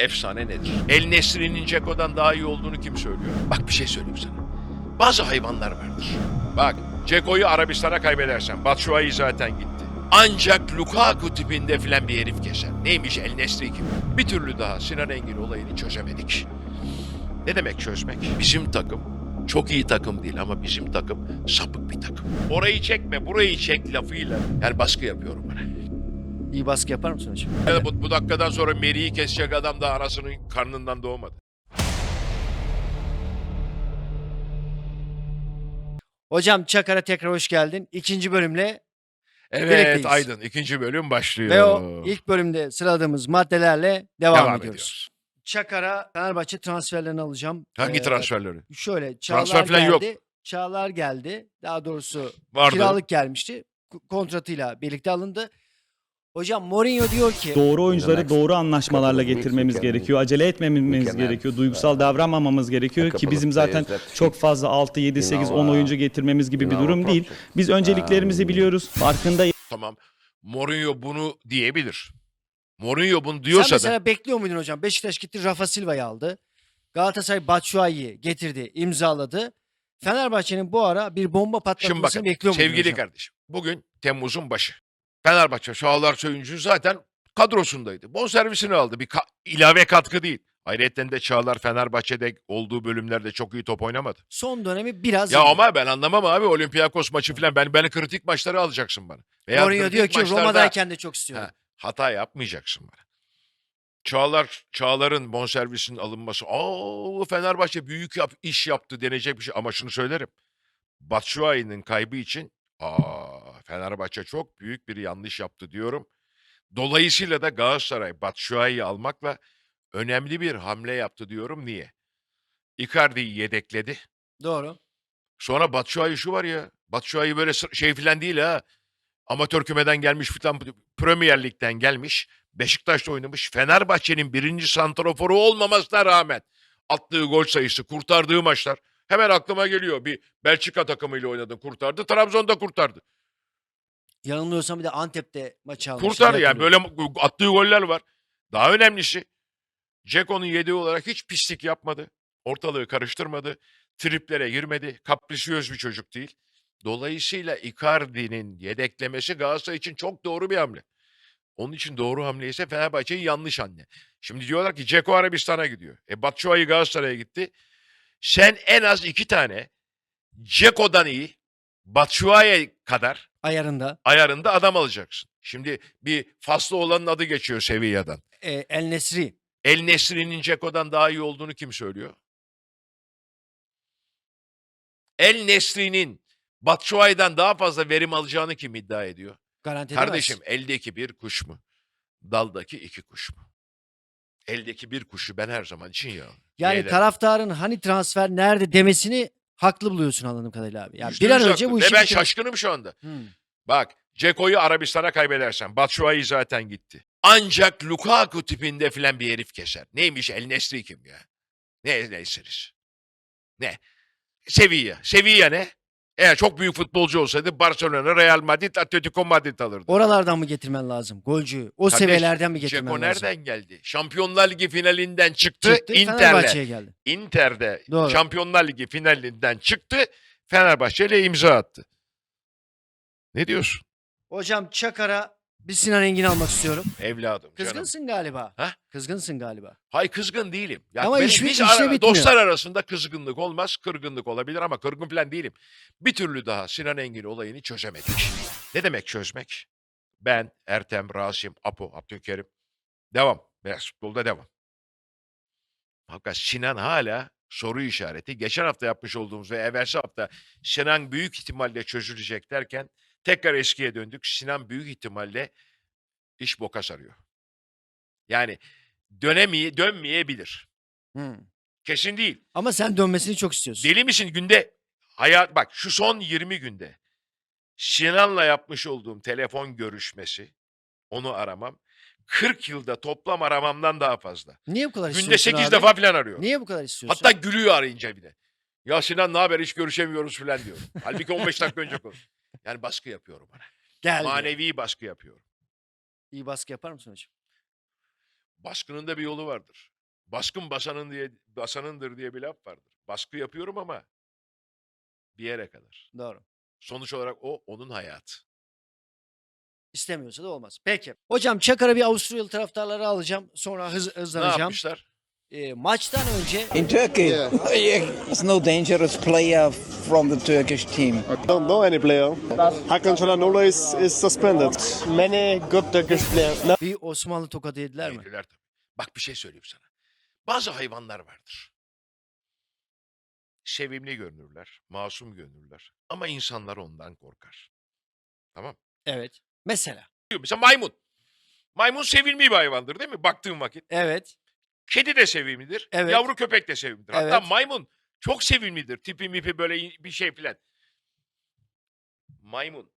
efsane nedir? El Nesri'nin Ceko'dan daha iyi olduğunu kim söylüyor? Bak bir şey söyleyeyim sana. Bazı hayvanlar vardır. Bak Ceko'yu Arabistan'a kaybedersen Batshuayi zaten gitti. Ancak Lukaku tipinde filan bir herif keser. Neymiş El Nesri kim? Bir türlü daha Sinan Engin olayını çözemedik. Ne demek çözmek? Bizim takım çok iyi takım değil ama bizim takım sapık bir takım. Orayı çekme, burayı çek lafıyla. Yani baskı yapıyorum bana. İyi baskı yapar mısın hocam? Ya bu, bu dakikadan sonra Meri'yi kesecek adam da anasının karnından doğmadı. Hocam Çakar'a tekrar hoş geldin. İkinci bölümle Evet Birlikteyiz. Aydın ikinci bölüm başlıyor. ve o ilk bölümde sıraladığımız maddelerle devam, Devam ediyoruz. ediyoruz. Çakar'a Fenerbahçe transferlerini alacağım. Hangi Ee, transferleri? Şöyle Çağlar Transfer falan geldi. yok. Çağlar geldi. Daha doğrusu Vardı. kiralık gelmişti. K- Kontratıyla birlikte alındı. Hocam Mourinho diyor ki Doğru oyuncuları doğru anlaşmalarla getirmemiz gerekiyor. Acele etmememiz gerekiyor. Duygusal davranmamamız gerekiyor ki bizim zaten çok fazla 6 7 in 8 our, 10 uh, oyuncu getirmemiz gibi bir durum değil. Biz önceliklerimizi Um, biliyoruz. Farkındayız. Tamam. Mourinho bunu diyebilir. Mourinho bunu sen diyorsa mesela da bekliyor muydun hocam? Beşiktaş gitti Rafa Silva'yı aldı. Galatasaray Batshuayi'yi getirdi, imzaladı. Fenerbahçe'nin bu ara bir bomba şimdi patlatmasını bakın bekliyor muydun sevgili hocam? kardeşim bugün Temmuz'un başı. Fenerbahçe Çağlar Söyüncü zaten kadrosundaydı. Bonservisini aldı. Bir ka- ilave katkı değil. Ayrıca de Çağlar Fenerbahçe'de olduğu bölümlerde çok iyi top oynamadı. Son dönemi biraz Ya ama ben anlamam abi Olympiakos maçı falan. Ben beni kritik maçları alacaksın bana. Veya Mourinho kritik diyor ki maçlarda Roma'dayken de çok istiyorum. Ha, hata yapmayacaksın bana. Çağlar, Çağlar'ın bonservisinin alınması. Aa Fenerbahçe büyük yap, iş yaptı denecek bir şey. Ama şunu söylerim. Batshuayi'nin kaybı için aa, Fenerbahçe çok büyük bir yanlış yaptı diyorum. Dolayısıyla da Galatasaray Batshuayi'yi almakla önemli bir hamle yaptı diyorum. Niye? Icardi'yi yedekledi. Doğru. Sonra Batshuayi şu var ya. Batshuayi böyle şey filan değil ha. Amatör kümeden gelmiş filan Premier Lig'den gelmiş. Beşiktaş'ta oynamış. Fenerbahçe'nin birinci santraforu olmamasına rağmen attığı gol sayısı, kurtardığı maçlar. Hemen aklıma geliyor. Bir Belçika takımıyla oynadı, kurtardı. Trabzon'da kurtardı. Yanılmıyorsam bir de Antep'te maçı diye yani. hatırlıyorum. Böyle attığı goller var. Daha önemlisi Ceko'nun yediği olarak hiç pislik yapmadı. Ortalığı karıştırmadı. Triplere girmedi. Kaprisiyöz bir çocuk değil. Dolayısıyla Icardi'nin yedeklemesi Galatasaray için çok doğru bir hamle. Onun için doğru hamle ise Fenerbahçe'nin yanlış hamle. Şimdi diyorlar ki Ceko Arabistan'a gidiyor. E Batshuayi Galatasaray'a gitti. Sen en az iki tane Ceko'dan iyi Batshuayi kadar Ayarında. ayarında adam alacaksın. Şimdi bir faslı olanın adı geçiyor Sevilla'dan. E, El Nesri. El Nesri'nin Ceko'dan daha iyi olduğunu kim söylüyor? El Nesri'nin Batshuayi'den daha fazla verim alacağını kim iddia ediyor? Garanti edemez. Kardeşim eldeki bir kuş mu? Daldaki iki kuş mu? Eldeki bir kuşu ben her zaman için ya. Yani taraftarın hani transfer nerede demesini haklı buluyorsun anladığım kadarıyla abi. Yani bir an önce bu işi Ve ben bitir- şaşkınım şu anda. Hmm. Bak Ceko'yu Arabistan'a kaybedersen Batshuayi zaten gitti. Ancak Lukaku tipinde filan bir herif keser. Neymiş El Nesri kim ya? Ne El Nesri'si? Ne? Sevilla. Sevilla ne? Eğer çok büyük futbolcu olsaydı Barcelona, Real Madrid, Atletico Madrid alırdı. Oralardan mı getirmen lazım? Golcü. O Kardeş, seviyelerden mi getirmen Ceko lazım? nereden geldi? Şampiyonlar Ligi finalinden çıktı, Çıktı, Inter'le. Geldi. Inter'de Doğru. Şampiyonlar Ligi finalinden çıktı, Fenerbahçe ile imza attı. Ne diyorsun Hocam Çakar'a bir Sinan Engin almak istiyorum. evladım? canım? Kızgınsın galiba. Ha? Kızgınsın galiba. Hay kızgın değilim. Ya Ama benim iş- işle ara- bitmiyor. dostlar arasında kızgınlık olmaz, kırgınlık olabilir ama kırgın falan değilim. Bir türlü daha Sinan Engin olayını çözemedik. Ne demek çözmek? Ben, Ertem, Rasim, Apo, Abdülkerim. Devam. Beyaz futbolda devam. Fakat Sinan hala soru işareti. Geçen hafta yapmış olduğumuz ve evvelsi hafta Sinan büyük ihtimalle çözülecek derken tekrar eskiye döndük. Sinan büyük ihtimalle iş boka sarıyor. Yani dönemeye, dönmeyebilir. Hmm. Kesin değil. Ama sen dönmesini çok istiyorsun. Deli misin günde? Hayat bak şu son 20 günde Sinan'la yapmış olduğum telefon görüşmesi onu aramam 40 yılda toplam aramamdan daha fazla. Niye bu kadar Günde istiyorsun 8 abi? defa falan arıyor. Niye bu kadar istiyorsun? Hatta gülüyor arayınca bir de. Ya Sinan ne haber hiç görüşemiyoruz falan diyor. Halbuki 15 dakika önce konuş. Yani baskı yapıyorum ona. Geldi. Manevi baskı yapıyorum. İyi baskı yapar mısın hocam? Baskının da bir yolu vardır. Baskın basanın diye basanındır diye bir laf vardır. Baskı yapıyorum ama bir yere kadar. Doğru. Sonuç olarak o onun hayatı. İstemiyorsa da olmaz. Peki. Hocam Çakar'a bir Avusturyalı taraftarları alacağım. Sonra hız, Ne hızlanacağım. yapmışlar? Ee, maçtan önce In Turkey, it's no dangerous player from the Turkish team. don't know any player. Hakan Çalhanoğlu is, is suspended. Many good Turkish players. No. bir Osmanlı tokadı yediler mi? Yediler tabii. Bak bir şey söyleyeyim sana. Bazı hayvanlar vardır. Sevimli görünürler, masum görünürler. Ama insanlar ondan korkar. Tamam. Evet. Mesela. Mesela maymun. Maymun sevimli bir hayvandır değil mi? Baktığın vakit. Evet. Kedi de sevimlidir. Evet. Yavru köpek de sevimlidir. Hatta Evet. maymun çok sevimlidir. Tipi mipi böyle bir şey filan. Maymun.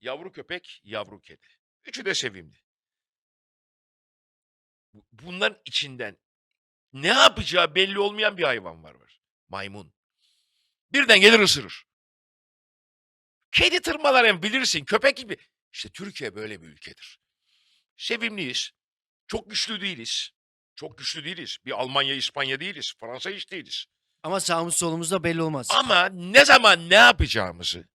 Yavru köpek, yavru kedi. Üçü de sevimli. Bu- Bunların içinden ne yapacağı belli olmayan bir hayvan var var. Maymun. Birden gelir ısırır. Kedi tırmalar hem bilirsin köpek gibi. İşte Türkiye böyle bir ülkedir. Sevimliyiz. Çok güçlü değiliz. Çok güçlü değiliz. Bir Almanya, İspanya değiliz. Fransa hiç değiliz. Ama sağımız solumuz da belli olmaz. Ama ne zaman ne yapacağımızı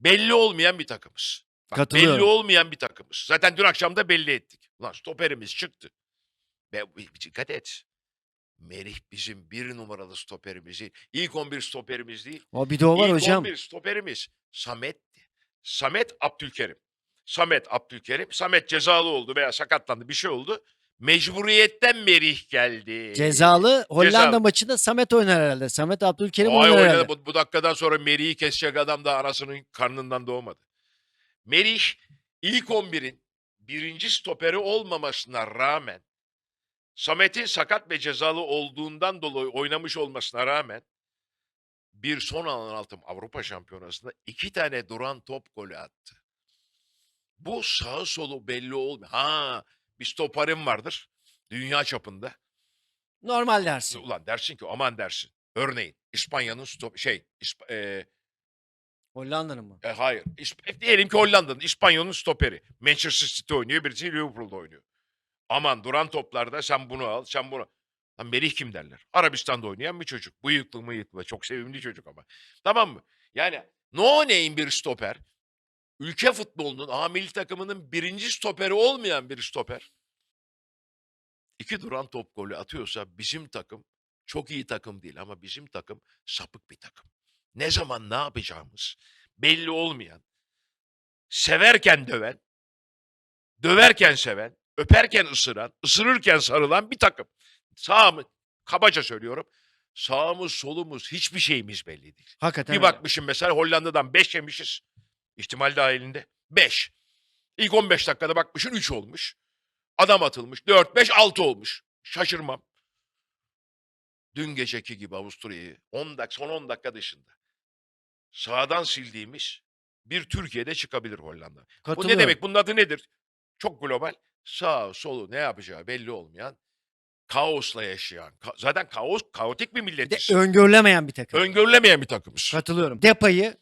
belli olmayan bir takımız. Bak, Katılıyorum. belli olmayan bir takımız. Zaten dün akşam da belli ettik. Ulan stoperimiz çıktı. Ve dikkat et. Merih bizim bir numaralı stoperimiz değil. İlk 11 stoperimiz değil. O bir de o var İlk hocam. 11 stoperimiz Samet'ti. Samet Abdülkerim. Samet Abdülkerim. Samet cezalı oldu veya sakatlandı bir şey oldu. Mecburiyetten Merih geldi. Cezalı Hollanda Cezalı. maçında Samet oynar herhalde. Samet Abdülkerim Ay oynar oynadı. herhalde. Bu, bu dakikadan sonra Merih'i kesecek adam da anasının karnından doğmadı. Merih ilk 11'in birinci stoperi olmamasına rağmen Samet'in sakat ve cezalı olduğundan dolayı oynamış olmasına rağmen bir son alan altım Avrupa Şampiyonası'nda iki tane duran top golü attı. Bu sağı solu belli olmuyor. Ha bir stoperim vardır dünya çapında. Normal dersin. Ulan dersin ki aman dersin. Örneğin İspanya'nın stop şey İsp- e, Hollanda'nın mı? e, hayır İsp- diyelim ki Hollanda'nın İspanya'nın stoperi. Manchester City oynuyor birisi Liverpool'da oynuyor. Aman duran toplarda sen bunu al sen bunu. Lan Melih kim derler? Arabistan'da oynayan bir çocuk. Bıyıklı mıyıklı çok sevimli çocuk ama. Tamam mı? Yani no name bir stoper. Ülke futbolunun A milli takımının birinci stoperi olmayan bir stoper. iki duran top golü atıyorsa bizim takım çok iyi takım değil ama bizim takım sapık bir takım. Ne zaman ne yapacağımız belli olmayan, severken döven, döverken seven, öperken ısıran, ısırırken sarılan bir takım. Sağ mı? Kabaca söylüyorum. Sağımız solumuz hiçbir şeyimiz belli değil. Hakikaten Bir öyle. bakmışım mesela Hollanda'dan 5 yemişiz. İhtimal dahilinde. 5. İlk 15 dakikada bakmışsın 3 olmuş. Adam atılmış. 4, 5, 6 olmuş. Şaşırmam. Dün geceki gibi Avusturya'yı 10 dakika, son 10 dakika dışında sağdan sildiğimiz bir Türkiye'de çıkabilir Hollanda. Bu ne demek? Bunun adı nedir? Çok global. Sağ, solu ne yapacağı belli olmayan, kaosla yaşayan. ka- zaten kaos, kaotik bir Bir de milletiz. öngörülemeyen bir takım. Öngörülemeyen bir takımız. Katılıyorum. Depay'ı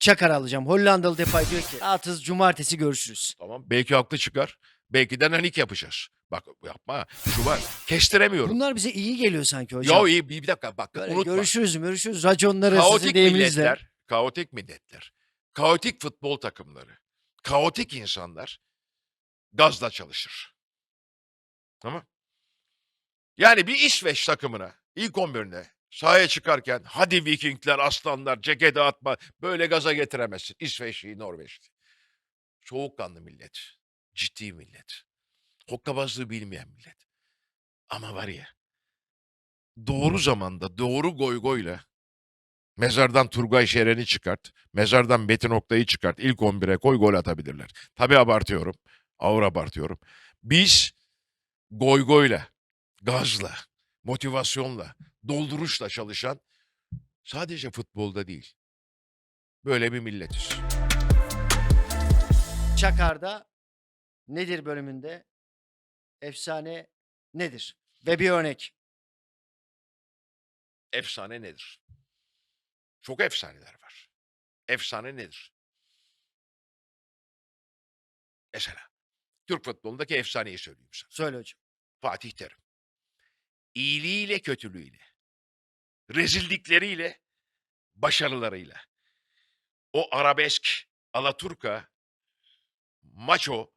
Çakar alacağım. Hollandalı Depay diyor ki atız cumartesi görüşürüz. Tamam. Belki haklı çıkar. Belki de nanik yapacağız. Bak yapma. Şu var. Kestiremiyorum. Bunlar bize iyi geliyor sanki hocam. Ya iyi bir, bir dakika bak Böyle unutma. görüşürüz görüşürüz. Raconları sizin Kaotik deyiminizle. milletler, kaotik milletler, kaotik futbol takımları, kaotik insanlar gazla çalışır. Tamam? Yani bir İsveç takımına ilk 11'ine sahaya çıkarken hadi Vikingler, aslanlar, ceket atma böyle gaza getiremezsin. İsveçli, Norveçli. Soğukkanlı millet. Ciddi millet. Hokkabazlığı bilmeyen millet. Ama var ya doğru zamanda doğru goy goyla mezardan Turgay Şeren'i çıkart. Mezardan Metin Oktay'ı çıkart. İlk 11'e koy gol atabilirler. Tabii abartıyorum. Ağır abartıyorum. Biz goy goyla, gazla, motivasyonla, dolduruşla çalışan sadece futbolda değil. Böyle bir milletiz. Çakar'da nedir bölümünde? Efsane nedir? Ve bir örnek. Efsane nedir? Çok efsaneler var. Efsane nedir? Mesela Türk futbolundaki efsaneyi söyleyeyim sana. Söyle hocam. Fatih Terim. İyiliğiyle kötülüğüyle, rezillikleriyle, başarılarıyla. O arabesk, alaturka, maço,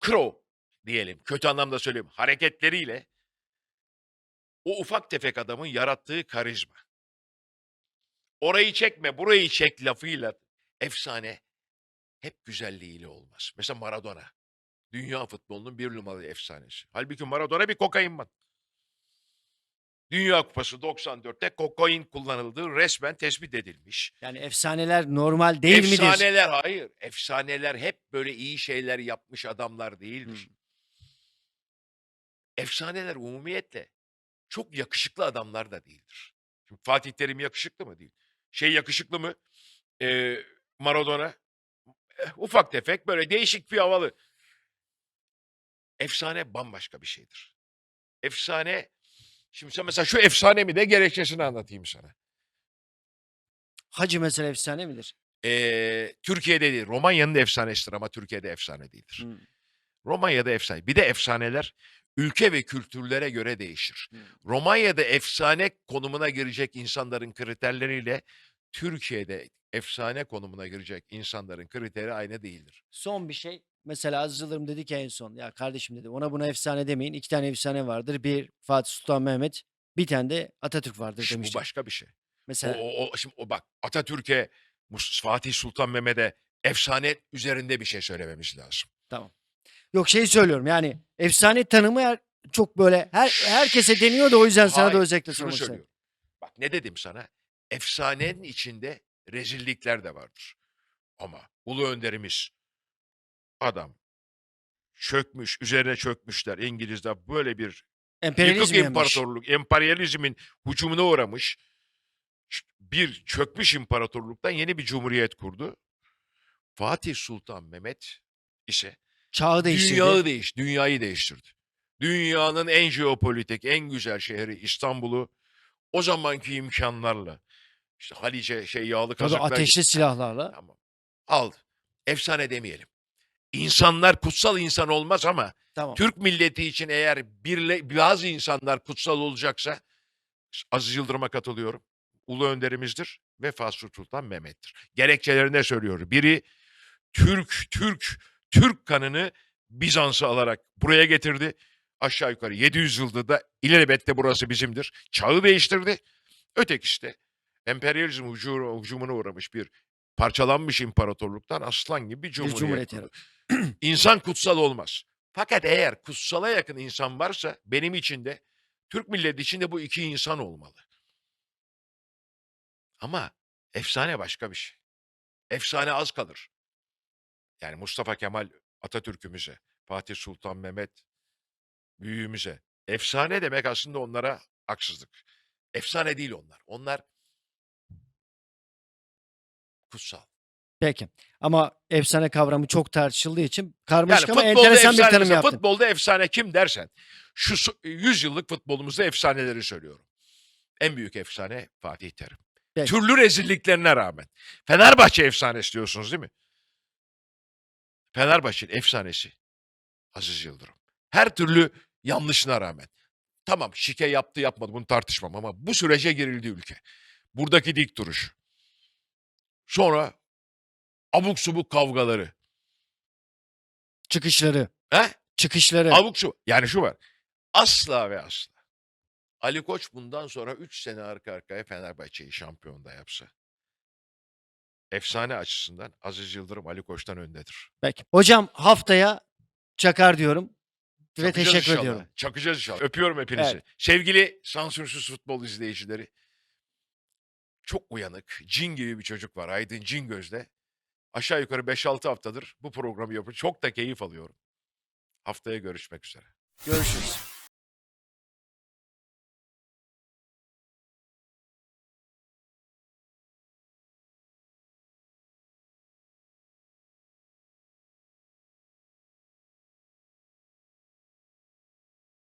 kro diyelim, kötü anlamda söyleyeyim, hareketleriyle o ufak tefek adamın yarattığı karizma. Orayı çekme, burayı çek lafıyla efsane hep güzelliğiyle olmaz. Mesela Maradona. Dünya futbolunun bir numaralı efsanesi. Halbuki Maradona bir kokain var. Dünya Kupası 94'te kokain kullanıldığı resmen tespit edilmiş. Yani efsaneler normal değil midir? Efsaneler hayır. Efsaneler hep böyle iyi şeyler yapmış adamlar değildir. Efsaneler umumiyetle çok yakışıklı adamlar da değildir. Şimdi Fatih Terim yakışıklı mı değil? Şey yakışıklı mı? Ee, Maradona eh, ufak tefek böyle değişik bir havalı. Efsane bambaşka bir şeydir. Efsane Şimdi sen mesela şu efsane mi de gerekçesini anlatayım sana. Hacı mesela efsane midir? Ee, Türkiye'de değil. Romanya'nın efsanesidir ama Türkiye'de efsane değildir. Hmm. Romanya'da efsane. Bir de efsaneler ülke ve kültürlere göre değişir. Hmm. Romanya'da efsane konumuna girecek insanların kriterleriyle Türkiye'de efsane konumuna girecek insanların kriteri aynı değildir. Son bir şey. Mesela Aziz Yıldırım dedi ki en son. Ya kardeşim dedi ona buna efsane demeyin. İki tane efsane vardır. Bir Fatih Sultan Mehmet. Bir tane de Atatürk vardır Şimdi bu demişti. başka bir şey. O, Mesela o, o- şimdi o bak Atatürk'e Mus- Fatih Sultan Mehmet'e efsane üzerinde bir şey söylememiz lazım. yok şey söylüyorum yani efsane tanımı her- çok böyle her herkese deniyor da o yüzden sana da Hayır, özellikle Şunu sormak istedim. söylüyorum. Bak ne dedim sana? Efsanenin içinde rezillikler de vardır. Ama ulu önderimiz adam çökmüş, üzerine çökmüşler İngilizler böyle bir yıkık yemiş. imparatorluk, emperyalizmin hücumuna uğramış bir çökmüş imparatorluktan yeni bir cumhuriyet kurdu. Fatih Sultan Mehmet ise Çağı değiştirdi. Dünyayı değiş, dünyayı değiştirdi. Dünyanın en jeopolitik, en güzel şehri İstanbul'u o zamanki imkanlarla işte Halice şey yağlı Tabii kazaklar ateşli silahlarla. Tamam. Aldı. Efsane demeyelim. İnsanlar kutsal insan olmaz ama Tamam. Türk milleti için eğer birle, bazı insanlar kutsal olacaksa Aziz Yıldırım'a katılıyorum. Ulu önderimizdir ve Fatih Sultan Mehmet'tir. Gerekçelerinde söylüyorum. Biri Türk, Türk, Türk kanını Bizans'ı alarak buraya getirdi. Aşağı yukarı 700 yılda da ilelebette burası bizimdir. Çağı değiştirdi. Ötekisi de emperyalizm hücu- hücumuna uğramış bir parçalanmış imparatorluktan aslan gibi bir cumhuriyet. cumhuriyet yarattı. İnsan kutsal olmaz. Fakat eğer kutsala yakın insan varsa benim için de Türk milleti için de bu iki insan olmalı. Ama efsane başka bir şey. Efsane az kalır. Yani Mustafa Kemal Atatürk'ümüze, Fatih Sultan Mehmet büyüğümüze. Efsane demek aslında onlara haksızlık. Efsane değil onlar. Onlar kutsal. Peki. Ama efsane kavramı çok tartışıldığı için Yani karmaşık ama futbolda enteresan bir tanım yaptın. futbolda efsane kim dersen şu su- 100 yıllık futbolumuzda efsaneleri söylüyorum. En büyük efsane Fatih Terim. Peki. Türlü rezilliklerine rağmen. Fenerbahçe efsanesi diyorsunuz değil mi? Fenerbahçe'nin efsanesi Aziz Yıldırım. Her türlü yanlışına rağmen. Tamam şike yaptı yapmadı bunu tartışmam ama bu sürece girildi ülke. Buradaki dik duruş. Sonra abuk subuk kavgaları. Çıkışları. He? Çıkışları. Abuk şu. Yani şu var. Asla ve asla. Ali Koç bundan sonra 3 sene arka arkaya Fenerbahçe'yi şampiyon da yapsa. Efsane açısından Aziz Yıldırım Ali Koç'tan öndedir. Peki. Hocam haftaya çakar diyorum. Ve Çakacağız teşekkür inşallah. ediyorum. Çakacağız inşallah. Öpüyorum hepinizi. Evet. Sevgili sansürsüz futbol izleyicileri. Çok uyanık, cin gibi bir çocuk var. Aydın Cin Göz'de. Aşağı yukarı 5-6 haftadır bu programı yapıyor. Çok da keyif alıyorum. Haftaya görüşmek üzere. Görüşürüz.